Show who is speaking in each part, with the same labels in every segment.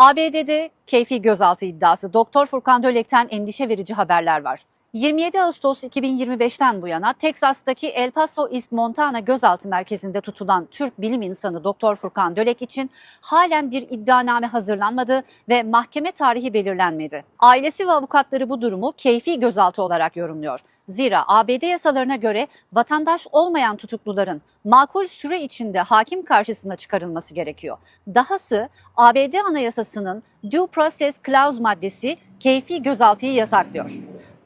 Speaker 1: ABD'de keyfi gözaltı iddiası. Doktor Furkan Dölek'ten endişe verici haberler var. 27 Ağustos 2025'ten bu yana Teksas'taki El Paso East Montana gözaltı merkezinde tutulan Türk bilim insanı Doktor Furkan Dölek için halen bir iddianame hazırlanmadı ve mahkeme tarihi belirlenmedi. Ailesi ve avukatları bu durumu keyfi gözaltı olarak yorumluyor. Zira ABD yasalarına göre vatandaş olmayan tutukluların makul süre içinde hakim karşısına çıkarılması gerekiyor. Dahası ABD Anayasası'nın Due Process Clause maddesi keyfi gözaltıyı yasaklıyor.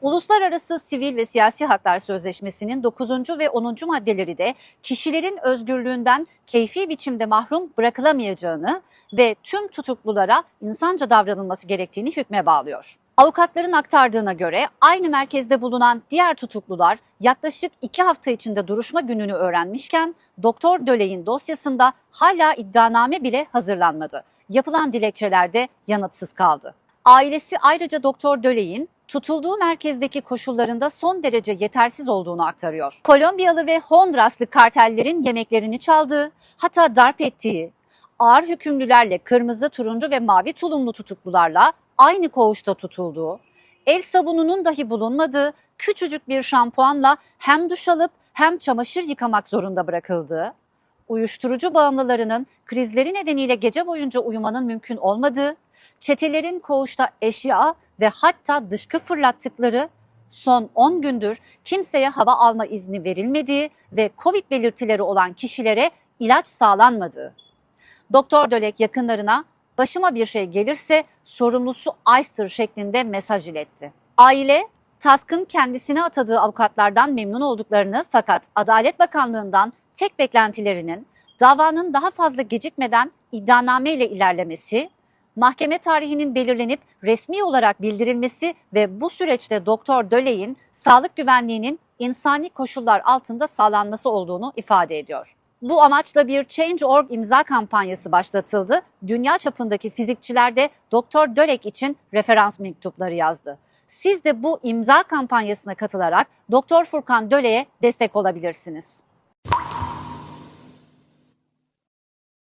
Speaker 1: Uluslararası Sivil ve Siyasi Haklar Sözleşmesi'nin 9. ve 10. maddeleri de kişilerin özgürlüğünden keyfi biçimde mahrum bırakılamayacağını ve tüm tutuklulara insanca davranılması gerektiğini hükme bağlıyor. Avukatların aktardığına göre aynı merkezde bulunan diğer tutuklular yaklaşık iki hafta içinde duruşma gününü öğrenmişken Doktor Döley'in dosyasında hala iddianame bile hazırlanmadı. Yapılan dilekçeler de yanıtsız kaldı. Ailesi ayrıca Doktor Döley'in tutulduğu merkezdeki koşullarında son derece yetersiz olduğunu aktarıyor. Kolombiyalı ve Honduraslı kartellerin yemeklerini çaldığı, hatta darp ettiği, ağır hükümlülerle kırmızı, turuncu ve mavi tulumlu tutuklularla aynı koğuşta tutulduğu, el sabununun dahi bulunmadığı küçücük bir şampuanla hem duş alıp hem çamaşır yıkamak zorunda bırakıldığı, uyuşturucu bağımlılarının krizleri nedeniyle gece boyunca uyumanın mümkün olmadığı, çetelerin koğuşta eşya ve hatta dışkı fırlattıkları son 10 gündür kimseye hava alma izni verilmediği ve Covid belirtileri olan kişilere ilaç sağlanmadığı. Doktor Dölek yakınlarına başıma bir şey gelirse sorumlusu Ayster şeklinde mesaj iletti. Aile Task'ın kendisine atadığı avukatlardan memnun olduklarını fakat Adalet Bakanlığı'ndan tek beklentilerinin davanın daha fazla gecikmeden iddianame ile ilerlemesi, mahkeme tarihinin belirlenip resmi olarak bildirilmesi ve bu süreçte Doktor Döley'in sağlık güvenliğinin insani koşullar altında sağlanması olduğunu ifade ediyor. Bu amaçla bir Change.org imza kampanyası başlatıldı. Dünya çapındaki fizikçiler de Doktor Dölek için referans mektupları yazdı. Siz de bu imza kampanyasına katılarak Doktor Furkan Dölek'e destek olabilirsiniz.